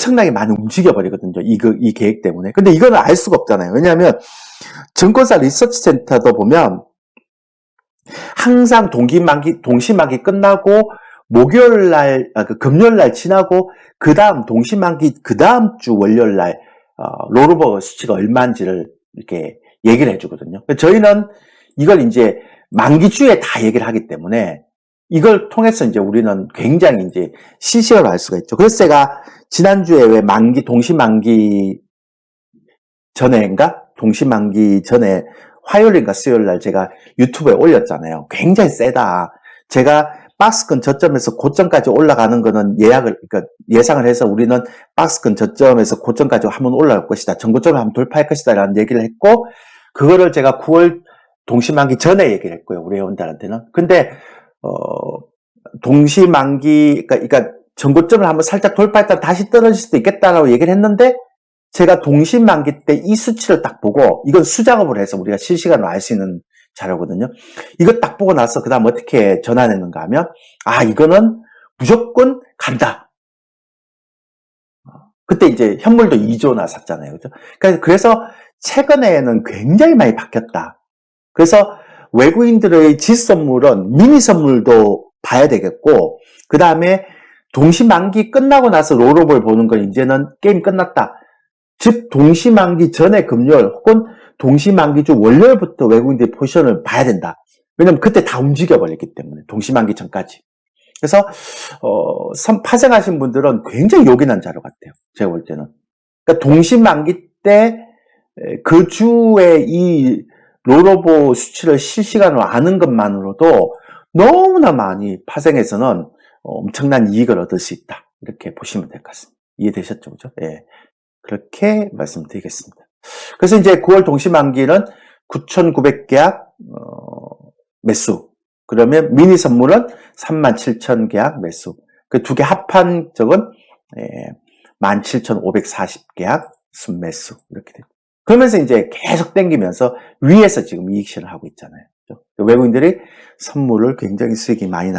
엄청나게 많이 움직여버리거든요. 이, 그, 이 계획 때문에. 근데 이거는 알 수가 없잖아요. 왜냐하면 증권사 리서치 센터도 보면 항상 동기만기, 동시만기 끝나고 목요일 날, 아, 그 금요일 날 지나고 그 다음 동시만기 그 다음 주 월요일 날 어, 롤오버 수치가 얼마인지를 이렇게 얘기를 해주거든요. 저희는 이걸 이제 만기주에 다 얘기를 하기 때문에 이걸 통해서 이제 우리는 굉장히 이제 알 수가 있죠. 그래서 제가 지난주에 왜 만기, 동시만기 전에인가? 동시만기 전에 화요일인가 수요일 날 제가 유튜브에 올렸잖아요. 굉장히 세다. 제가 박스권 저점에서 고점까지 올라가는 거는 예약을, 그러니까 예상을 해서 우리는 박스권 저점에서 고점까지 한번 올라갈 것이다. 전고점을 한번 돌파할 것이다. 라는 얘기를 했고, 그거를 제가 9월 동시만기 전에 얘기를 했고요. 우리 회원들한테는. 근데, 어, 동시만기, 그러니까, 그러니까 전고점을 한번 살짝 돌파했다 다시 떨어질 수도 있겠다라고 얘기를 했는데, 제가 동시만기 때 이 수치를 딱 보고, 이건 수작업을 해서 우리가 실시간으로 알 수 있는 자료거든요. 이거 딱 보고 나서 그 다음 어떻게 전환했는가 하면, 아, 이거는 무조건 간다. 그때 이제 현물도 2조나 샀잖아요. 그죠? 그래서 최근에는 굉장히 많이 바뀌었다. 그래서 외국인들의 지 선물은 미니 선물도 봐야 되겠고, 그 다음에 동시만기 끝나고 나서 롤오버를 보는 건 이제는 게임 끝났다. 즉, 동시만기 전에 금요일 혹은 동시만기 주 월요일부터 외국인들이 포지션을 봐야 된다. 왜냐면 그때 다 움직여버렸기 때문에 동시만기 전까지. 그래서 어, 선- 파생하신 분들은 굉장히 요긴한 자료 같아요. 제가 볼 때는. 그러니까 동시만기 때 그 주에 이 롤오버 수치를 실시간으로 아는 것만으로도 너무나 많이 파생해서는 엄청난 이익을 얻을 수 있다. 이렇게 보시면 될 것 같습니다. 이해되셨죠? 그죠? 예. 그렇게 말씀드리겠습니다. 그래서 이제 9월 동시만기는 9,900계약 어, 매수. 그러면 미니 선물은 37,000계약 매수. 그 두 개 합한 적은 예, 17,540계약 순매수 이렇게 됩니다. 그러면서 이제 계속 땡기면서 위에서 지금 이익 실을 하고 있잖아요. 그죠? 외국인들이 선물을 굉장히 수익이 많이 나.